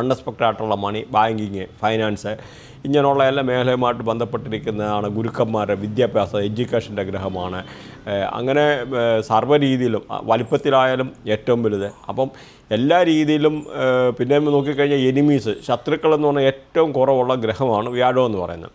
Unexpected ആയിട്ടുള്ള മണി banking finance ഇങ്ങനെയുള്ള എല്ലാ മേഖലയുമായിട്ട് ബന്ധപ്പെട്ടിരിക്കുന്നതാണ് ഗുരുക്കന്മാരുടെ വിദ്യാഭ്യാസ എഡ്യൂക്കേഷന്റെ ഗ്രഹമാണ്. അങ്ങനെ സർവ രീതിയിലും വലിപ്പത്തിലായാലും ഏറ്റവും വലുത്. അപ്പം എല്ലാ രീതിയിലും പിന്നെ നോക്കിക്കഴിഞ്ഞാൽ എനിമീസ് ശത്രുക്കൾ എന്ന് പറഞ്ഞാൽ ഏറ്റവും കുറവുള്ള ഗ്രഹമാണ് വ്യാഴം എന്ന് പറയുന്നത്.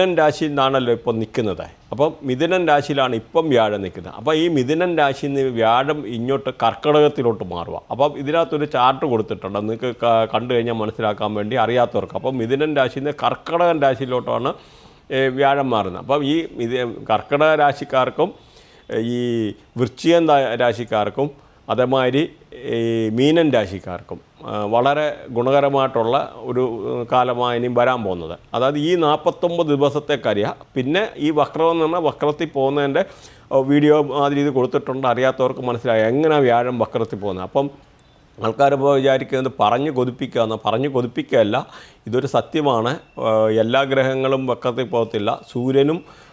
മിഥുനൻ രാശിയിൽ നിന്നാണല്ലോ ഇപ്പം നിൽക്കുന്നത്. അപ്പം മിഥുനൻ രാശിയിലാണ് ഇപ്പം വ്യാഴം നിൽക്കുന്നത്. അപ്പോൾ ഈ മിഥുനൻ രാശിയിൽ നിന്ന് വ്യാഴം ഇങ്ങോട്ട് കർക്കിടകത്തിലോട്ട് മാറുക. അപ്പം ഇതിനകത്തൊരു ചാർട്ട് കൊടുത്തിട്ടുണ്ട്. നിങ്ങൾക്ക് കണ്ടു കഴിഞ്ഞാൽ മനസ്സിലാക്കാൻ വേണ്ടി അറിയാത്തവർക്ക്. അപ്പം മിഥുനൻ രാശിയിൽ നിന്ന് കർക്കിടകൻ രാശിയിലോട്ടാണ് വ്യാഴം മാറുന്നത്. അപ്പം ഈ ഇത് കർക്കിടക രാശിക്കാർക്കും ഈ വൃശ്ചികൻ രാശിക്കാർക്കും അതേമാതിരി ഈ മീനൻ രാശിക്കാർക്കും വളരെ ഗുണകരമായിട്ടുള്ള ഒരു കാലമാണ് ഇനിയും വരാൻ പോകുന്നത്. അതായത് ഈ നാൽപ്പത്തൊമ്പത് ദിവസത്തെ കരിയ പിന്നെ ഈ വക്രം എന്ന് പറഞ്ഞാൽ വക്രത്തിൽ പോകുന്നതിന്റെ വീഡിയോ മാതിരി ഇത് കൊടുത്തിട്ടുണ്ട്. അറിയാത്തവർക്ക് മനസ്സിലായി എങ്ങനെ വ്യാഴം വക്രത്തിൽ പോകുന്നത്. അപ്പം ആൾക്കാർ ഇപ്പോൾ വിചാരിക്കുന്നത് പറഞ്ഞു കൊതിപ്പിക്കുക എന്ന് പറഞ്ഞ് കൊതിപ്പിക്കുകയല്ല. ഇതൊരു സത്യമാണ്. എല്ലാ ഗ്രഹങ്ങളും വക്രത്തിൽ പോകത്തില്ല. സൂര്യനും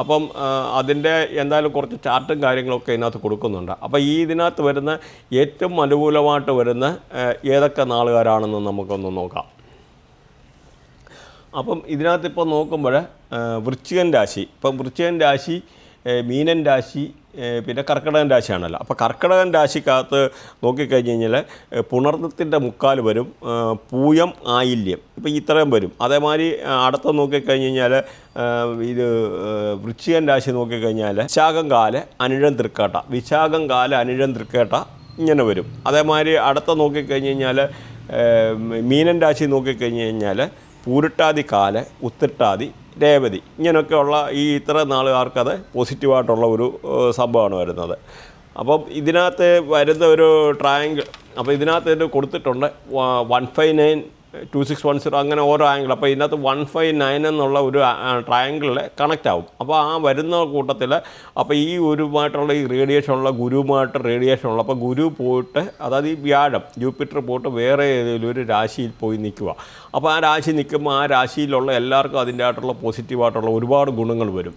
അപ്പം അതിന്റെ എന്തായാലും കുറച്ച് ചാർട്ടും കാര്യങ്ങളൊക്കെ ഇതിനകത്ത് കൊടുക്കുന്നുണ്ട്. അപ്പോൾ ഈ ഇതിനകത്ത് വരുന്ന ഏറ്റവും അനുകൂലമായിട്ട് വരുന്ന ഏതൊക്കെ നാളുകാരാണെന്ന് നമുക്കൊന്ന് നോക്കാം. അപ്പം ഇതിനകത്ത് ഇപ്പോൾ നോക്കുമ്പോൾ വൃശ്ചികൻ രാശി. ഇപ്പം വൃശ്ചികൻ രാശി മീനൻ രാശി പിന്നെ കർക്കിടകൻ രാശിയാണല്ലോ. അപ്പോൾ കർക്കിടകൻ രാശിക്കകത്ത് നോക്കിക്കഴിഞ്ഞ് കഴിഞ്ഞാൽ പുണർന്നത്തിന്റെ മുക്കാൽ വരും പൂയം ആയില്യം. ഇപ്പോൾ ഇത്രയും വരും. അതേമാതിരി അടുത്ത നോക്കിക്കഴിഞ്ഞ് കഴിഞ്ഞാൽ ഇത് വൃശ്ചികൻ രാശി നോക്കിക്കഴിഞ്ഞാൽ വിശാഖം കാല അനിഴം തൃക്കേട്ട. വിശാഖം കാല അനിഴം തൃക്കേട്ട ഇങ്ങനെ വരും. അതേമാതിരി അടുത്ത നോക്കിക്കഴിഞ്ഞ് കഴിഞ്ഞാൽ മീനൻ രാശി നോക്കിക്കഴിഞ്ഞ് കഴിഞ്ഞാൽ പൂരിട്ടാതി കാല ഉത്തിട്ടാതി രേവതി. ഇങ്ങനെയൊക്കെയുള്ള ഈ ഇത്ര നാളുകാർക്കത് പോസിറ്റീവായിട്ടുള്ള ഒരു സംഭവമാണ് വരുന്നത്. അപ്പം ഇതിനകത്ത് വരുന്ന ഒരു ട്രയാങ്കിൾ അപ്പോൾ ഇതിനകത്ത് ഇത് കൊടുത്തിട്ടുണ്ട് one five nine two six one zero അങ്ങനെ ഓരോ ആംഗിൾ അപ്പോൾ ഇതിനകത്ത് വൺ ഫൈവ് നയൻ എന്നുള്ള ഒരു ട്രയാങ്കിളിൽ കണക്റ്റ് ആവും. അപ്പോൾ ആ വരുന്ന കൂട്ടത്തിൽ അപ്പോൾ ഈ ഒരുമായിട്ടുള്ള ഈ റേഡിയേഷനുള്ള ഗുരുവുമായിട്ട് റേഡിയേഷൻ ഉള്ള അപ്പോൾ ഗുരു പോയിട്ട് അതായത് ഈ വ്യാഴം ജൂപ്പിറ്റർ പോയിട്ട് വേറെ ഏതെങ്കിലും ഒരു രാശിയിൽ പോയി നിൽക്കുക. അപ്പോൾ ആ രാശി നിൽക്കുമ്പോൾ ആ രാശിയിലുള്ള എല്ലാവർക്കും അതിന്റെ ആയിട്ടുള്ള പോസിറ്റീവായിട്ടുള്ള ഒരുപാട് ഗുണങ്ങൾ വരും.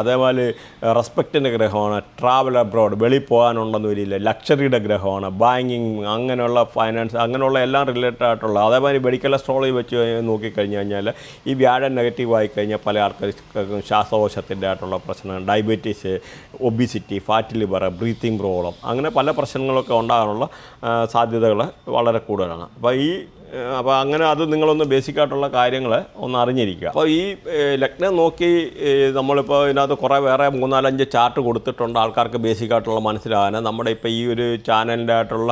അതേപോലെ റെസ്പെക്റ്റിന്റെ ഗ്രഹമാണ്. ട്രാവൽ അബ്രോഡ് വെളിയിൽ പോകാനുണ്ടെന്ന് വരില്ല. ലക്ഷറിയുടെ ഗ്രഹമാണ്. ബാങ്കിങ് അങ്ങനെയുള്ള ഫൈനാൻസ് അങ്ങനെയുള്ള എല്ലാം റിലേറ്റഡ് ആയിട്ടുള്ള അതേമാതിരി മെഡിക്കൽ അസ്ട്രോളജി വെച്ച് കഴിഞ്ഞ് നോക്കിക്കഴിഞ്ഞ് കഴിഞ്ഞാൽ ഈ വ്യാഴം നെഗറ്റീവ് ആയി കഴിഞ്ഞാൽ പല ആൾക്കാർക്കും ശ്വാസകോശത്തിന്റെ ആയിട്ടുള്ള പ്രശ്നങ്ങൾ diabetes obesity fat liver breathing problem അങ്ങനെ പല പ്രശ്നങ്ങളൊക്കെ ഉണ്ടാകാനുള്ള സാധ്യതകൾ വളരെ കൂടുതലാണ്. അപ്പോൾ ഈ അപ്പോൾ അങ്ങനെ അത് നിങ്ങളൊന്ന് ബേസിക് ആയിട്ടുള്ള കാര്യങ്ങൾ ഒന്ന് അറിഞ്ഞിരിക്കുക. അപ്പോൾ ഈ ലഗ്നം നോക്കി നമ്മളിപ്പോൾ ഇതിനകത്ത് കുറേ വേറെ മൂന്നാലഞ്ച് ചാർട്ട് കൊടുത്തിട്ടുണ്ട് ആൾക്കാർക്ക് ബേസിക് ആയിട്ടുള്ള മനസ്സിലാകാൻ. നമ്മുടെ ഇപ്പോൾ ഈ ഒരു ചാനലിന്റെ ആയിട്ടുള്ള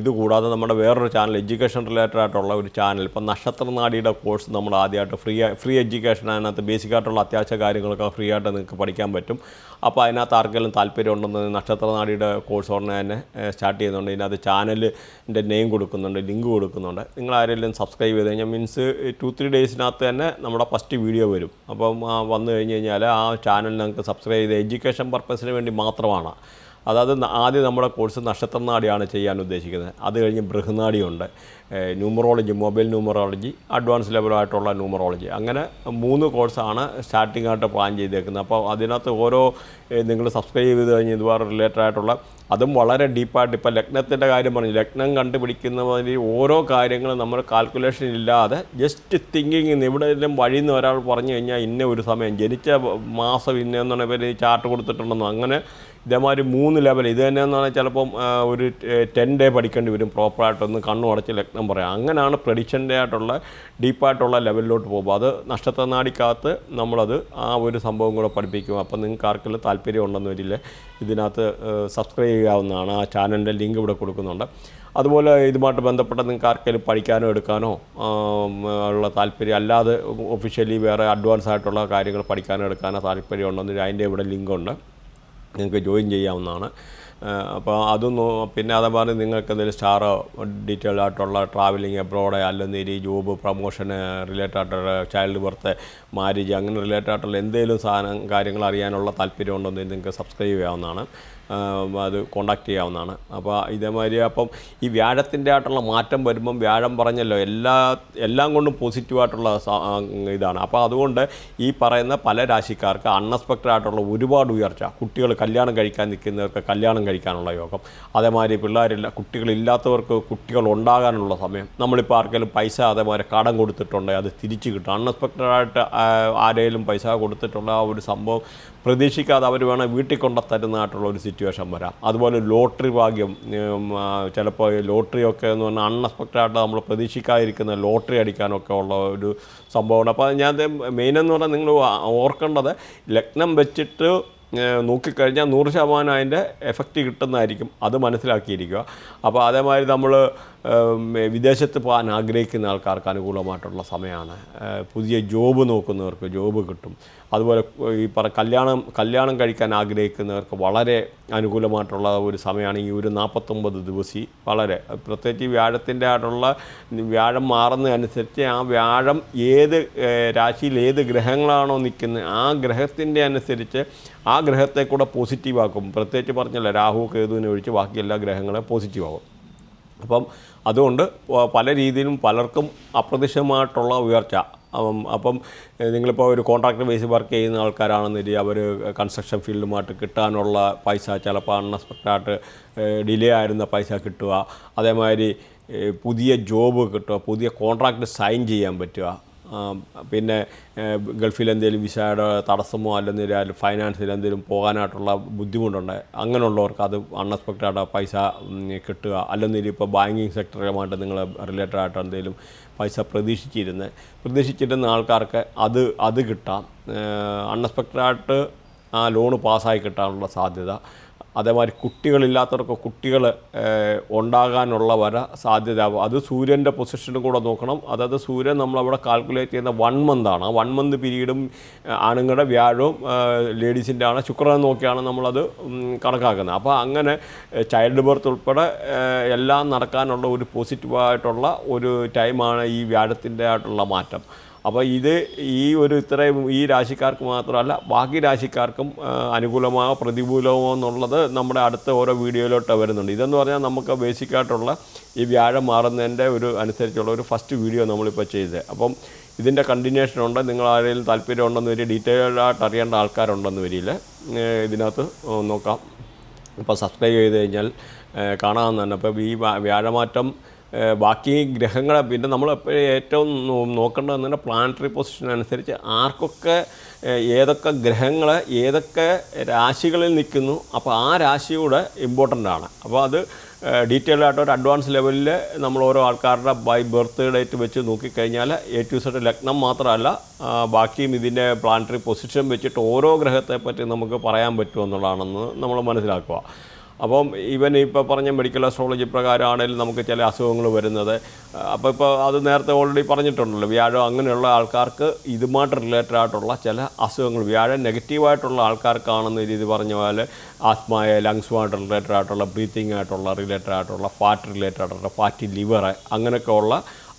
ഇത് കൂടാതെ നമ്മുടെ വേറൊരു ചാനൽ എഡ്യൂക്കേഷൻ റിലേറ്റഡ് ആയിട്ടുള്ള ഒരു ചാനൽ ഇപ്പം നക്ഷത്രനാടിയുടെ കോഴ്സ് നമ്മൾ ആദ്യമായിട്ട് ഫ്രീ ഫ്രീ എഡ്യൂക്കേഷൻ അതിനകത്ത് ബേസിക് ആയിട്ടുള്ള അത്യാവശ്യ കാര്യങ്ങളൊക്കെ ഫ്രീ ആയിട്ട് നിങ്ങൾക്ക് പഠിക്കാൻ പറ്റും. അപ്പോൾ അതിനകത്ത് ആർക്കെങ്കിലും താല്പര്യം ഉണ്ടെന്ന് നക്ഷത്രനാടിയുടെ കോഴ്സ് ഉടനെ തന്നെ സ്റ്റാർട്ട് ചെയ്യുന്നുണ്ട്. ഇതിനകത്ത് ചാനലിന്റെ നെയിം കൊടുക്കുന്നുണ്ട് ലിങ്ക് കൊടുക്കുന്നുണ്ട്. നിങ്ങൾ ആരെങ്കിലും സബ്സ്ക്രൈബ് ചെയ്ത് കഴിഞ്ഞാൽ മീൻസ് ടു ത്രീ ഡേയ്സിനകത്ത് തന്നെ നമ്മുടെ ഫസ്റ്റ് വീഡിയോ വരും. അപ്പം വന്നു കഴിഞ്ഞ് കഴിഞ്ഞാൽ ആ ചാനൽ നിങ്ങൾക്ക് സബ്സ്ക്രൈബ് ചെയ്ത് എഡ്യൂക്കേഷൻ പർപ്പസിന് വേണ്ടി മാത്രമാണ്. അതായത് ആദ്യം നമ്മുടെ കോഴ്സ് നക്ഷത്രനാടിയാണ് ചെയ്യാൻ ഉദ്ദേശിക്കുന്നത്. അത് കഴിഞ്ഞ് ബൃഹനാടിയുണ്ട്. ന്യൂമറോളജി മൊബൈൽ ന്യൂമറോളജി അഡ്വാൻസ് ലെവലായിട്ടുള്ള ന്യൂമറോളജി. അങ്ങനെ മൂന്ന് കോഴ്സാണ് സ്റ്റാർട്ടിംഗ് ആയിട്ട് പ്ലാൻ ചെയ്തേക്കുന്നത്. അപ്പോൾ അതിനകത്ത് ഓരോ നിങ്ങൾ സബ്സ്ക്രൈബ് ചെയ്ത് കഴിഞ്ഞ് ഇതുപോലെ റിലേറ്റഡ് ആയിട്ടുള്ള അതും വളരെ ഡീപ്പായിട്ട് ഇപ്പോൾ ലഗ്നത്തിന്റെ കാര്യം പറഞ്ഞു. ലഗ്നം കണ്ടുപിടിക്കുന്നതിൽ ഓരോ കാര്യങ്ങളും നമ്മൾ കാൽക്കുലേഷൻ ഇല്ലാതെ ജസ്റ്റ് തിങ്കിങ് എവിടെയെങ്കിലും വഴിയിൽ നിന്ന് ഒരാൾ പറഞ്ഞു കഴിഞ്ഞാൽ ഇന്ന ഒരു സമയം ജനിച്ച മാസം ഇന്നെന്നാണ് ഇവർ ചാർട്ട് കൊടുത്തിട്ടുണ്ടെന്നോ അങ്ങനെ ഇതേമാതിരി മൂന്ന് ലെവൽ ഇത് തന്നെയെന്ന് പറഞ്ഞാൽ ചിലപ്പം ഒരു ടെൻ ഡേ പഠിക്കേണ്ടി വരും. പ്രോപ്പറായിട്ടൊന്ന് കണ്ണു അടച്ച് ലഗ്നം പറയാം. അങ്ങനെയാണ് പ്രഡിക്ഷന്റെ ആയിട്ടുള്ള ഡീപ്പായിട്ടുള്ള ലെവലിലോട്ട് പോകുമ്പോൾ അത് നക്ഷത്രനാടിക്കകത്ത് നമ്മളത് ആ ഒരു സംഭവം കൂടെ പഠിപ്പിക്കും. അപ്പം നിങ്ങൾക്ക് ആർക്കെങ്കിലും താല്പര്യം ഉണ്ടെന്ന് വരില്ല ഇതിനകത്ത് സബ്സ്ക്രൈബ് ചെയ്യാവുന്നതാണ്. ആ ചാനലിന്റെ ലിങ്ക് ഇവിടെ കൊടുക്കുന്നുണ്ട്. അതുപോലെ ഇതുമായിട്ട് ബന്ധപ്പെട്ട നിങ്ങൾക്ക് ആർക്കെങ്കിലും പഠിക്കാനോ എടുക്കാനോ ഉള്ള താല്പര്യം അല്ലാതെ ഒഫീഷ്യലി വേറെ അഡ്വാൻസ് ആയിട്ടുള്ള കാര്യങ്ങൾ പഠിക്കാനോ എടുക്കാനോ താല്പര്യം ഉണ്ടെന്ന് അതിന്റെ ഇവിടെ ലിങ്കുണ്ട് നിങ്ങൾക്ക് ജോയിൻ ചെയ്യാവുന്നതാണ്. അപ്പോൾ അതും നോ- പിന്നെ അഥവാ നിങ്ങൾക്ക് എന്തെങ്കിലും സ്റ്റാറോ ഡീറ്റെയിൽഡ് ആയിട്ടുള്ള ട്രാവലിംഗ് എബ്രോഡ് അല്ലെങ്കിൽ ജോബ് പ്രൊമോഷന് റിലേറ്റഡ് ചൈൽഡ് ബർത്ത് മാരേജ് അങ്ങനെ റിലേറ്റഡ് ആയിട്ടുള്ള എന്തെങ്കിലും സാധനം കാര്യങ്ങൾ അറിയാനുള്ള താല്പര്യം ഉണ്ടെന്നുണ്ടെങ്കിൽ നിങ്ങൾക്ക് സബ്സ്ക്രൈബ് ചെയ്യാവുന്നതാണ്. അത് കോണ്ടാക്ട് ചെയ്യാവുന്നതാണ്. അപ്പോൾ ഇതേമാതിരി അപ്പം ഈ വ്യാഴത്തിന്റെ ആയിട്ടുള്ള മാറ്റം വരുമ്പം വ്യാഴം പറഞ്ഞല്ലോ എല്ലാ എല്ലാം കൊണ്ടും പോസിറ്റീവായിട്ടുള്ള ഇതാണ്. അപ്പോൾ അതുകൊണ്ട് ഈ പറയുന്ന പല രാശിക്കാർക്ക് അൺഎക്സ്പെക്റ്റഡ് ആയിട്ടുള്ള ഒരുപാട് ഉയർച്ച കുട്ടികൾ കല്യാണം കഴിക്കാൻ നിൽക്കുന്നവർക്ക് കല്യാണം കഴിക്കാനുള്ള യോഗം അതേമാതിരി പിള്ളേരില്ല കുട്ടികളില്ലാത്തവർക്ക് കുട്ടികൾ ഉണ്ടാകാനുള്ള സമയം നമ്മളിപ്പോൾ ആർക്കെങ്കിലും പൈസ അതേമാതിരി കടം കൊടുത്തിട്ടുണ്ടെങ്കിൽ അത് തിരിച്ചു കിട്ടും. അൺഎക്സ്പെക്റ്റഡ് ആയിട്ട് ആരെങ്കിലും പൈസ കൊടുത്തിട്ടുള്ള ആ ഒരു സംഭവം പ്രതീക്ഷിക്കാതെ അവർ വേണം വീട്ടിൽ കൊണ്ട തരുന്നതായിട്ടുള്ള ഒരു സിറ്റുവേഷൻ വരാം. അതുപോലെ ലോട്ടറി ഭാഗ്യം ചിലപ്പോൾ ലോട്ടറി ഒക്കെ എന്ന് പറഞ്ഞാൽ അൺഎക്സ്പെക്റ്റഡ് ആയിട്ട് നമ്മൾ പ്രതീക്ഷിക്കാതിരിക്കുന്ന ലോട്ടറി അടിക്കാനൊക്കെ ഉള്ള ഒരു സംഭവമാണ്. അപ്പോൾ ഞാൻ മെയിൻ എന്ന് പറഞ്ഞാൽ നിങ്ങൾ ഓർക്കേണ്ടത് ലഗ്നം വെച്ചിട്ട് നോക്കിക്കഴിഞ്ഞാൽ നൂറ് ശതമാനം അതിന്റെ എഫക്റ്റ് കിട്ടുന്നതായിരിക്കും. അത് മനസ്സിലാക്കിയിരിക്കുക. അപ്പോൾ അതേമാതിരി നമ്മൾ വിദേശത്ത് പോകാൻ ആഗ്രഹിക്കുന്ന ആൾക്കാർക്ക് അനുകൂലമായിട്ടുള്ള സമയമാണ്. പുതിയ ജോബ് നോക്കുന്നവർക്ക് ജോബ് കിട്ടും. അതുപോലെ ഈ പറ കല്യാണം കല്യാണം കഴിക്കാൻ ആഗ്രഹിക്കുന്നവർക്ക് വളരെ അനുകൂലമായിട്ടുള്ള ഒരു സമയമാണ്. ഈ ഒരു നാൽപ്പത്തൊമ്പത് ദിവസി വളരെ. പ്രത്യേകിച്ച് വ്യാഴത്തിന്റെ ആയിട്ടുള്ള വ്യാഴം മാറുന്നതനുസരിച്ച് ആ വ്യാഴം ഏത് രാശിയിൽ ഏത് ഗ്രഹങ്ങളാണോ നിൽക്കുന്നത് ആ ഗ്രഹത്തിന്റെ അനുസരിച്ച് ആ ഗ്രഹത്തെ കൂടെ പോസിറ്റീവാക്കും. പ്രത്യേകിച്ച് പറഞ്ഞല്ല രാഹു കേതുവിനെ ഒഴിച്ച് ബാക്കി എല്ലാ ഗ്രഹങ്ങളെ പോസിറ്റീവാകും. അപ്പം അതുകൊണ്ട് പല രീതിയിലും പലർക്കും അപ്രത്യക്ഷമായിട്ടുള്ള ഉയർച്ച. അപ്പം നിങ്ങളിപ്പോൾ ഒരു കോൺട്രാക്ടർ ബേസ് വർക്ക് ചെയ്യുന്ന ആൾക്കാരാണെന്നിരി അവർ കൺസ്ട്രക്ഷൻ ഫീൽഡുമായിട്ട് കിട്ടാനുള്ള പൈസ ചിലപ്പോൾ അൺഎക്സ്പെക്റ്റായിട്ട് ഡിലേ ആയിരുന്ന പൈസ കിട്ടുക. അതേമാതിരി പുതിയ ജോബ് കിട്ടുക പുതിയ കോൺട്രാക്ട് സൈൻ ചെയ്യാൻ പറ്റുക. പിന്നെ ഗൾഫിൽ എന്തെങ്കിലും വിസയുടെ തടസ്സമോ അല്ലെങ്കിൽ ഫൈനാൻസിൽ എന്തെങ്കിലും പോകാനായിട്ടുള്ള ബുദ്ധിമുട്ടുണ്ട്? അങ്ങനെയുള്ളവർക്ക് അത് അൺഎക്സ്പെക്റ്റഡ് പൈസ കിട്ടുക. അല്ലെങ്കിൽ ഇപ്പോൾ ബാങ്കിങ് സെക്ടറുമായിട്ട് നിങ്ങൾ റിലേറ്റഡ് ആയിട്ട് എന്തെങ്കിലും പൈസ പ്രതീക്ഷിച്ചിരുന്ന്. പ്രതീക്ഷിച്ചിരുന്ന ആൾക്കാർക്ക് അത് അത് കിട്ടാം. അൺഎക്സ്പെക്റ്റഡ് ആയിട്ട് ആ ലോണ് പാസ്സായി കിട്ടാനുള്ള സാധ്യത. അതേമാതിരി കുട്ടികളില്ലാത്തവർക്ക് കുട്ടികൾ ഉണ്ടാകാനുള്ള വര സാധ്യത. അത് സൂര്യന്റെ പൊസിഷനും കൂടെ നോക്കണം. അതായത് സൂര്യൻ നമ്മളവിടെ കാൽക്കുലേറ്റ് ചെയ്യുന്ന വൺ മന്താണ് ആ വൺ മന്ത് പീരീഡും ആണുങ്ങളുടെ വ്യാഴവും ലേഡീസിന്റെ ആണ്. ശുക്രനെ നോക്കിയാണ് നമ്മളത് കണക്കാക്കുന്നത്. അപ്പോൾ അങ്ങനെ ചൈൽഡ് ബർത്ത് ഉൾപ്പെടെ എല്ലാം നടക്കാനുള്ള ഒരു പോസിറ്റീവായിട്ടുള്ള ഒരു ടൈമാണ് ഈ വ്യാഴത്തിന്റെ ആയിട്ടുള്ള മാറ്റം. അപ്പോൾ ഇത് ഈ ഒരു ഇത്രയും ഈ രാശിക്കാർക്ക് മാത്രമല്ല ബാക്കി രാശിക്കാർക്കും അനുകൂലമോ പ്രതികൂലമോ എന്നുള്ളത് നമ്മുടെ അടുത്ത ഓരോ വീഡിയോയിലോട്ട് വരുന്നുണ്ട്. ഇതെന്ന് പറഞ്ഞാൽ നമുക്ക് ബേസിക്കായിട്ടുള്ള ഈ വ്യാഴം മാറുന്നതിന്റെ ഒരു അനുസരിച്ചുള്ള ഒരു ഫസ്റ്റ് വീഡിയോ നമ്മളിപ്പോൾ ചെയ്തത്. അപ്പം ഇതിന്റെ കണ്ടിന്യൂഷൻ ഉണ്ട്. നിങ്ങൾ ആരെങ്കിലും താല്പര്യം ഉണ്ടെന്ന് വരി ഡീറ്റെയിൽഡ് അറിയേണ്ട ആൾക്കാരുണ്ടെന്ന് വരിയില്ല ഇതിനകത്ത് നോക്കാം. അപ്പോൾ സബ്സ്ക്രൈബ് ചെയ്ത് കഴിഞ്ഞാൽ കാണാവുന്നതാണ്. അപ്പോൾ ഈ വ്യാ- വ്യാഴമാറ്റം ബാക്കി ഗ്രഹങ്ങളെ പിന്നെ നമ്മൾ എപ്പോഴും ഏറ്റവും നോക്കേണ്ടത് നോക്കേണ്ടതെന്ന് പറഞ്ഞാൽ പ്ലാനറ്ററി പൊസിഷൻ അനുസരിച്ച് ആർക്കൊക്കെ ഏതൊക്കെ ഗ്രഹങ്ങൾ ഏതൊക്കെ രാശികളിൽ നിൽക്കുന്നു അപ്പോൾ ആ രാശിയുടെ ഇമ്പോർട്ടന്റ് ആണ്. അപ്പോൾ അത് ഡീറ്റെയിൽ ആയിട്ട് ഒരു അഡ്വാൻസ് ലെവലിൽ നമ്മൾ ഓരോ ആൾക്കാരുടെ ബൈ ബർത്ത് ഡേറ്റ് വെച്ച് നോക്കിക്കഴിഞ്ഞാൽ എ ടു സെഡ് ലഗ്നം മാത്രമല്ല ബാക്കിയും ഇതിന്റെ പ്ലാനറ്ററി പൊസിഷൻ വെച്ചിട്ട് ഓരോ ഗ്രഹത്തെ പറ്റി നമുക്ക് പറയാൻ പറ്റുമെന്നുള്ളതാണെന്ന് നമ്മൾ മനസ്സിലാക്കുക. അപ്പം ഇവൻ ഇപ്പോൾ പറഞ്ഞ മെഡിക്കൽ അസ്ട്രോളജി പ്രകാരമാണെങ്കിലും നമുക്ക് ചില അസുഖങ്ങൾ വരുന്നത്. അപ്പോൾ ഇപ്പോൾ അത് നേരത്തെ ഓൾറെഡി പറഞ്ഞിട്ടുണ്ടല്ലോ വ്യാഴം അങ്ങനെയുള്ള ആൾക്കാർക്ക് ഇതുമായിട്ട് റിലേറ്റഡ് ആയിട്ടുള്ള ചില അസുഖങ്ങൾ വ്യാഴം നെഗറ്റീവായിട്ടുള്ള ആൾക്കാർക്കാണെന്ന് രീതി പറഞ്ഞ പോലെ ആത്മായ ലങ്സുമായിട്ട് റിലേറ്റഡ് ആയിട്ടുള്ള ബ്രീത്തിങ് ആയിട്ടുള്ള റിലേറ്റഡ് ആയിട്ടുള്ള ഫാറ്റ് റിലേറ്റഡ് ആയിട്ടുള്ള ഫാറ്റി ലിവർ അങ്ങനെയൊക്കെ ഉള്ള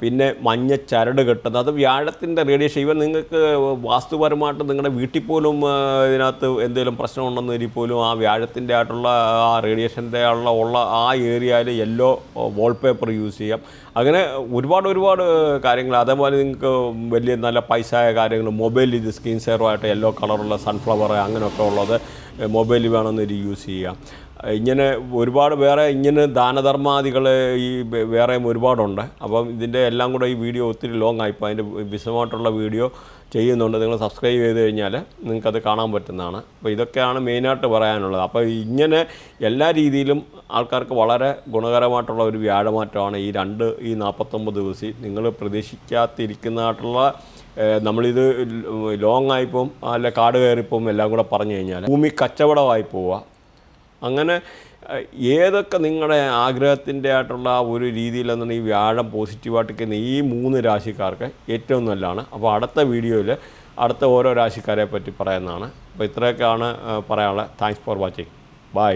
പിന്നെ മഞ്ഞ ചരട് കെട്ടുന്നത്. അത് വ്യാഴത്തിന്റെ റേഡിയേഷൻ ഇവൻ നിങ്ങൾക്ക് വാസ്തുപരമായിട്ട് നിങ്ങളുടെ വീട്ടിൽ പോലും ഇതിനകത്ത് എന്തെങ്കിലും പ്രശ്നമുണ്ടെന്ന് വരി പോലും ആ വ്യാഴത്തിന്റെ ആയിട്ടുള്ള ആ റേഡിയേഷന്റെ ഉള്ള ഉള്ള ആ ഏരിയയിൽ യെല്ലോ വാൾപേപ്പർ യൂസ് ചെയ്യാം. അങ്ങനെ ഒരുപാട് ഒരുപാട് കാര്യങ്ങൾ. അതേപോലെ നിങ്ങൾക്ക് വലിയ നല്ല പൈസയായ കാര്യങ്ങൾ മൊബൈൽ ഇത് സ്ക്രീൻ സെയറുമായിട്ട് യെല്ലോ കളറുള്ള സൺഫ്ലവർ അങ്ങനെയൊക്കെ ഉള്ളത് മൊബൈലിൽ വേണമെന്നൊരു യൂസ് ചെയ്യാം. ഇങ്ങനെ ഒരുപാട് വേറെ ഇങ്ങനെ ദാനധർമാദികൾ ഈ വേറെയും ഒരുപാടുണ്ട്. അപ്പം ഇതിന്റെ എല്ലാം കൂടെ ഈ വീഡിയോ ഒത്തിരി ലോങ് ആയിപ്പോൾ അതിന്റെ വിശദമായിട്ടുള്ള വീഡിയോ ചെയ്യുന്നുണ്ട്. നിങ്ങൾ സബ്സ്ക്രൈബ് ചെയ്ത് കഴിഞ്ഞാൽ നിങ്ങൾക്കത് കാണാൻ പറ്റുന്നതാണ്. അപ്പോൾ ഇതൊക്കെയാണ് മെയിനായിട്ട് പറയാനുള്ളത്. അപ്പോൾ ഇങ്ങനെ എല്ലാ രീതിയിലും ആൾക്കാർക്ക് വളരെ ഗുണകരമായിട്ടുള്ള ഒരു വ്യാഴമാറ്റമാണ് ഈ രണ്ട് ഈ നാൽപ്പത്തൊമ്പത് ദിവസം. നിങ്ങൾ പ്രതീക്ഷിക്കാത്തിരിക്കുന്നതായിട്ടുള്ള നമ്മളിത് ലോങ് ആയിപ്പോവും അല്ല കാട് കയറിപ്പോവും എല്ലാം കൂടെ പറഞ്ഞു കഴിഞ്ഞാൽ ഭൂമി കച്ചവടമായി പോവുക. അങ്ങനെ ഏതൊക്കെ നിങ്ങളുടെ ആഗ്രഹത്തിന്റെ ആയിട്ടുള്ള ഒരു രീതിയിലെന്നാണ് ഈ വ്യാഴം പോസിറ്റീവായിട്ട് നിൽക്കുന്ന ഈ മൂന്ന് രാശിക്കാർക്ക് ഏറ്റവും നല്ലതാണ്. അപ്പോൾ അടുത്ത വീഡിയോയിൽ അടുത്ത ഓരോ രാശിക്കാരെ പറ്റി പറയുന്നതാണ്. അപ്പോൾ ഇത്രയൊക്കെയാണ് പറയാനുള്ളത്. Thanks for watching bye